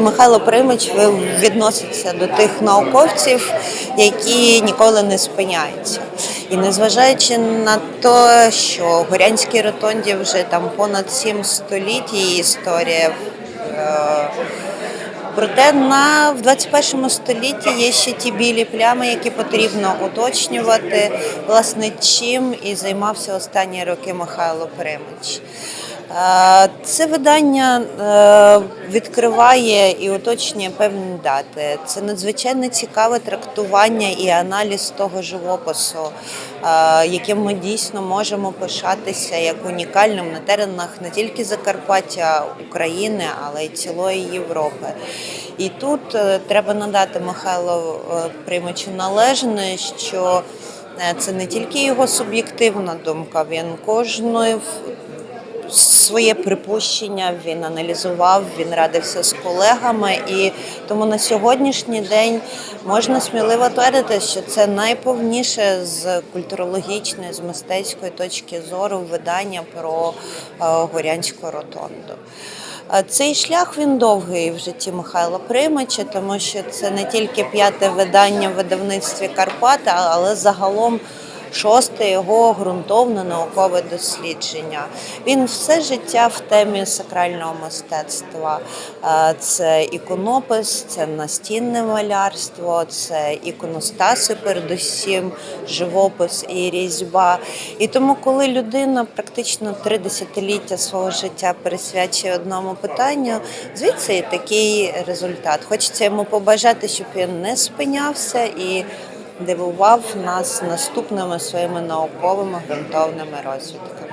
Михайло Примич відноситься до тих науковців, які ніколи не спиняються. І незважаючи на те, що Горянській ротонді вже там понад сім століть її історія. е, Проте на в 21 столітті є ще ті білі плями, які потрібно уточнювати, власне, чим і займався останні роки Михайло Примич. Е, Це видання е, відкриває і уточнює певні дати. Це надзвичайно цікаве трактування і аналіз того живопису, е, яким ми дійсно можемо пишатися як унікальним на теренах не тільки Закарпаття України, але й цілої Європи. І тут треба надати Михайлу е, Примачу належне, що це не тільки його суб'єктивна думка, він кожною своє припущення він аналізував, він радився з колегами, і тому на сьогоднішній день можна сміливо твердити, що це найповніше з культурологічної, з мистецької точки зору видання про е, горянську ротонду. Е, Цей шлях він довгий в житті Михайла Примича, тому що це не тільки п'яте видання в видавництві Карпата, але загалом шосте його ґрунтовне наукове дослідження. Він все життя в темі сакрального мистецтва. Е, Це іконопис, це настінне малярство, це іконостаси, передусім, живопис і різьба. І тому, коли людина практично три десятиліття свого життя присвячує одному питанню, звідси такий результат. Хочеться йому побажати, щоб він не спинявся і дивував нас наступними своїми науковими ґрунтовними розвідками.